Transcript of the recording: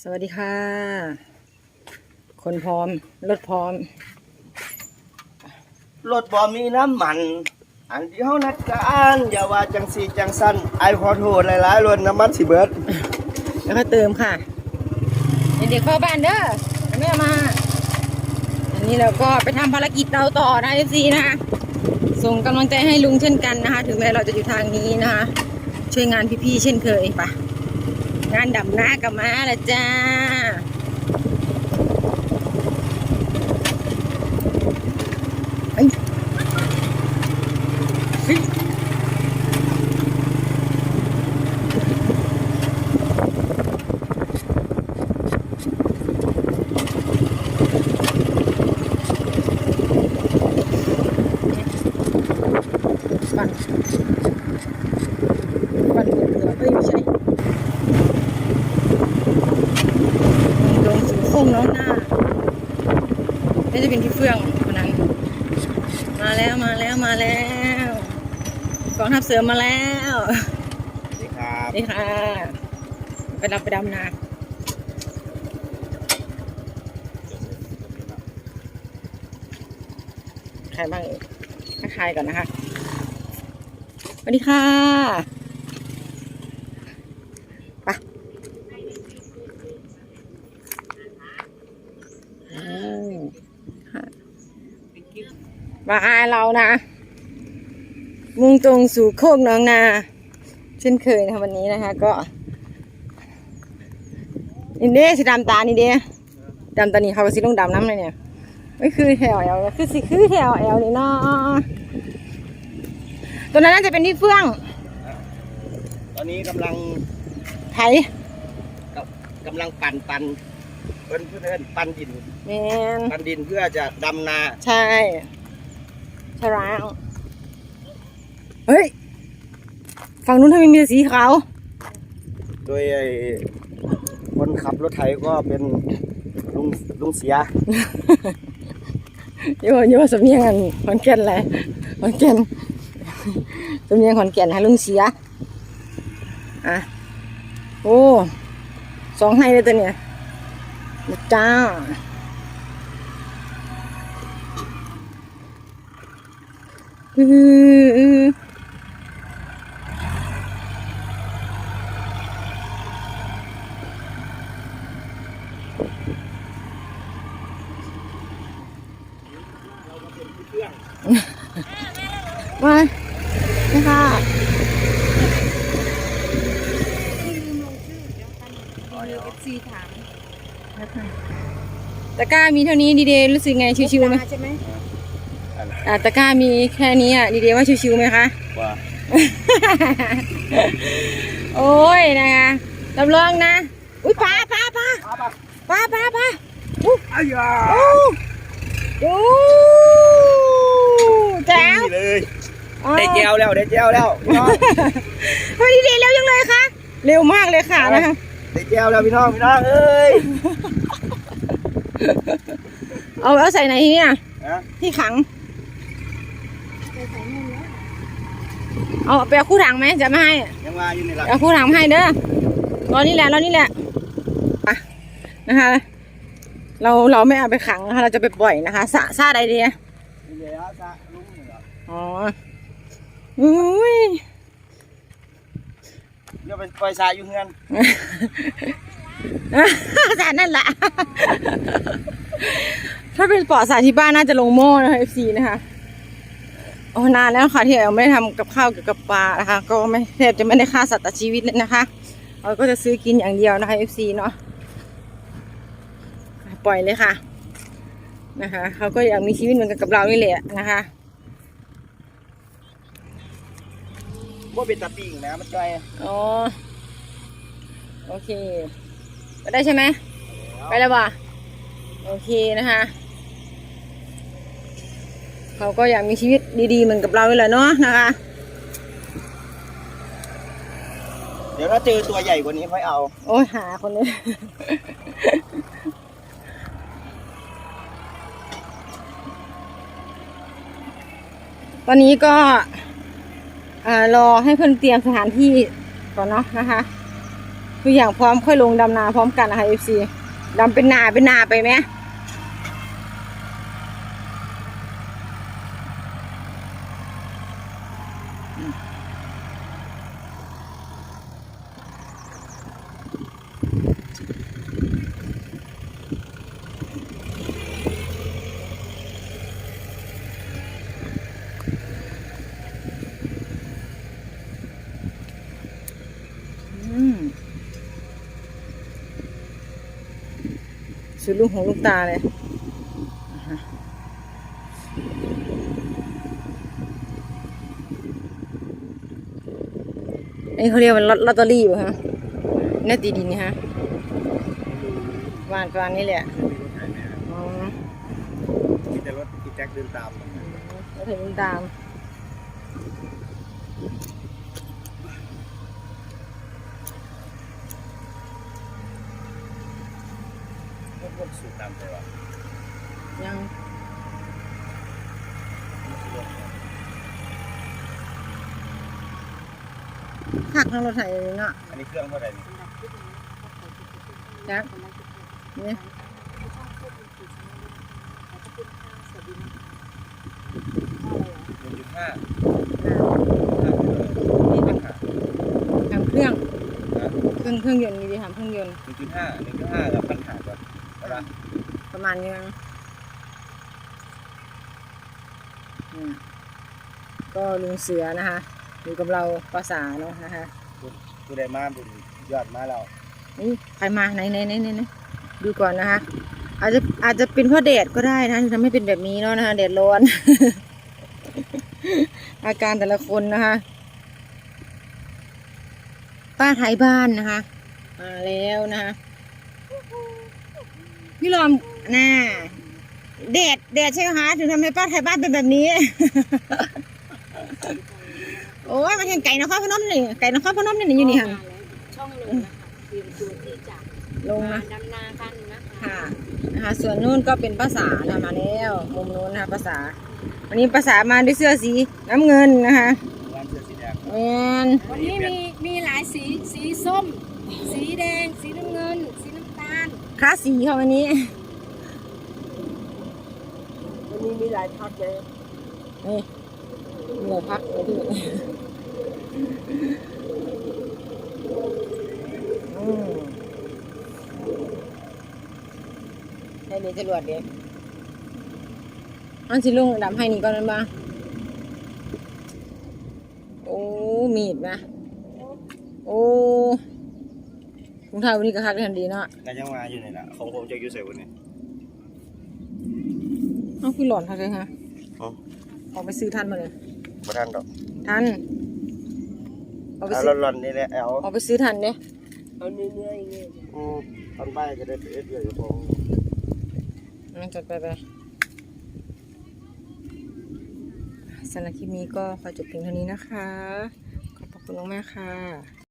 สวัสดีค่ะ คนพร้อม รถพร้อม รถบ่มีน้ำมัน อันที่เฮานัดกันอย่าว่าจังสีจังสั้นไอายขอโทษหลายๆรถน้ำมันสิเบิดแล้วก็เติมค่ะ เด็กๆเข้าบ้านเด้อแม่มา อันนี้เราก็ไปทำภารกิจเราต่อนะเอฟซีนะคะส่งกำลังใจให้ลุงเช่นกันนะคะ ถึงแม้เราจะอยู่ทางนี้นะคะ ช่วยงานพี่ๆเช่นเคยปะ งานดำหน้ากับมาละจ้า เอ้ยเฮ้ย ปั่นปั่นเหลือเหลือเอ้ยไม่ใช่ล งสู่โค้งน้องหน้าน่าจะเป็นที่เฟื่องคนนั้น มาแล้วมาแล้วมาแล้วกองทัพเสือมาแล้วสวัสดีครับนี่ค่ะ ไปรับไปดำนาใครบ้างเอ่ยทักทายก่อนนะคะสวัสดีค่ะไปอืมค่ะ มาอายเรานะ มุ่งตรงสู่โคกหน้องนา เช่นเคยนะคะวันนี้นะคะ ก็นี่เด้สีดำตานี่เด้ดำตานี่เขาก็สีลงดำน้ำเลยเนี่ยไม่คือแถวแอลคือสิคือแถวแอลนี่เนาะตัวนั้นน่าจะเป็นที่เฟื่อง ตอนนี้กำลังไถกำลังปั่นปั่นเพิ่นเพื่อนปั่นดิน แมนปั่นดินเพื่อจะดำนา ใช่ ใช่แล้วเฮ้ย ฝั่งนู้นทำไมมีแต่สีขาว โดยไอ้คนขับรถไถก็เป็นลุงลุงเสีย โยโยสำเนียงอันขอนแก่นแหละขอนแก่นสำเนียงขอนแก่นฮะลุงเสีย อะ โอ้ สองให้เลยตัวเนี่ยนะจ้า อือมานี่ค่ะตะกร้ามีเท่านี้ดีเดรู้สึกไงชิวๆไหมใช่ไหม อ่าตะกร้ามีแค่นี้อะดีเดย์ว่าชิวๆไหมคะ ว่าโอ้ยนะคะรับรองนะ อุ้ยปลาปลาปลาปลาปลาปลาอู้อ้ายาโอ้โอ้แจ๋วนี่เลยอ๋อได้แจวแล้วได้แจวแล้วพี่น้องเฮ้ยดีเร็วยังเลยคะเร็วมากเลยค่ะนะคะได้แจวแล้วพี่น้องพี่น้องเอ้ยเอาเอาใส่ไหนเนี่ยนะที่ขัง เอาไปเอาคู่ถังไหมจะไม่ให้ยังมาอยู่นี่ล่ะเอาคู่ถังมาให้เด้อรอนี่แหละรอนี่แหละไปนะคะ เราเราไม่เอาไปขังนะคะ เราจะไปปล่อยนะคะสระสระใดดีอะนี่เลยฮะซะลุงนี่เหรออ๋ออุ้ยเดี๋ยวไปปล่อยสายอยู่เฮือนสระนั่นแหละถ้าเป็นปอดสระที่บ้านน่าจะลงหม้อนะคะ FC นะคะ โอ้นานแล้วค่ะที่เราไม่ได้ทำกับข้าวเกี่ยวกับปลานะคะ ก็ไม่แทบจะไม่ได้ฆ่าสัตว์ตัดชีวิตเลยนะคะเราก็จะซื้อกินอย่างเดียวนะคะ FC เนาะปล่อยเลยค่ะนะคะเขาก็อยากมีชีวิตเหมือนกันกับเรานี่แหละนะคะว่าเป็นตะปิงนะมันใจอ๋อโอเคไปได้ใช่ไหมไปแล้วป่ะโอเคนะคะ เขาก็อยากมีชีวิตดีๆเหมือนกับเราเลยแหละเนาะนะคะ เดี๋ยวถ้าเจอตัวใหญ่กว่านี้ค่อยเอา โอ้ยหาคนเลย ตอนนี้ก็อ่ารอให้เพื่อนเตรียมสถานที่ก่อนเนาะนะคะทุกอย่างพร้อมค่อยลงดำนาพร้อมกันนะคะ FC ดำเป็นนาเป็นนาไปไหมอืม สุดลูกหูลูกตาเลยอ่าฮะอันนี้เขาเรียกว่าลอตลอตเตอรี่ป่ะฮะเนื้อตีดินนี่ฮะวานประมาณนี้แหละอ๋อมีแต่รถอีแจ็คเดินตามแล้วถึงตาม รถรถสูบตามไปวะยังผักทางรถไถเลยเนาะอันนี้เครื่องเท่าไหร่นี่จักนี่หนึ่งจุดห้านี่ทำทำเครื่องนะเครื่องเครื่องยนต์นี่ดีทำเครื่องยนต์หนึ่งจุดห้าหนึ่งจุดห้ากับปัญหาก่อน เอาละประมาณนี้มั้งอืมก็ลุงเสือนะคะอยู่กับเราภาษาเนาะนะคะกูได้มาบุญยอดมาแล้วนี่ใครมาไหนไหนไหนไหนไหนดูก่อนนะคะ อาจจะอาจจะเป็นเพราะแดดก็ได้นะที่ทำให้เป็นแบบนี้เนาะนะคะแดดร้อน อาการแต่ละคนนะคะป้าไทยบ้านนะคะมาแล้วนะคะ พี่ลอมน่าแดดแดดใช่ไหมคะถึงทำให้ป้าไทยบ้านเป็นแบบนี้ โอ้ยมาเห็นไก่นครพนมนี่ไก่นครพนมนี่อยู่นี่ค่ะช่องลงนะคะเตรียมตัวที่จะลงมานะดำนากันนะคะค่ะนะคะส่วนนู้นก็เป็นภาษานะมาแล้วมุมนู้นนะคะภาษา วันนี้ภาษามาด้วยเสื้อสีน้ำเงินนะคะร้านเสื้อสีแดงแมนวันนี้มีมีหลายสีสีส้ม สีแดง สีน้ำเงินสีน้ำตาล ค่าสีค่ะวันนี้ วันนี้มีหลายพักเลยนี่มีหลายพักเลยที่ให้เดี๋ยวจรวดเดียวอันสิลุงดำให้นี่ก่อนนั้นบ้างโอ้ มีดนะ โอ้ ถุงเท้าวันนี้ก็คักได้ทันดีเนาะก็ยังมาอยู่นี่แหละของผมจะอยู่ใส่วันนี้เอาคือหลอนทักเลยฮะอ๋อออกไปซื้อทันมาเลยบ่ทันดอกทันออกไปเอาซื้อร้อนๆนี่แหละเอาออกไปซื้อทันเด้เอาเนื้อๆอย่างเงี้ยอืมตอนไปจะได้ไปเอ็ดเดียวอยู่พออืมจัดไปไปสำหรับคลิปนี้ก็ขอจบเพียงเท่านี้นะคะ ขอบพระคุณมากๆค่ะ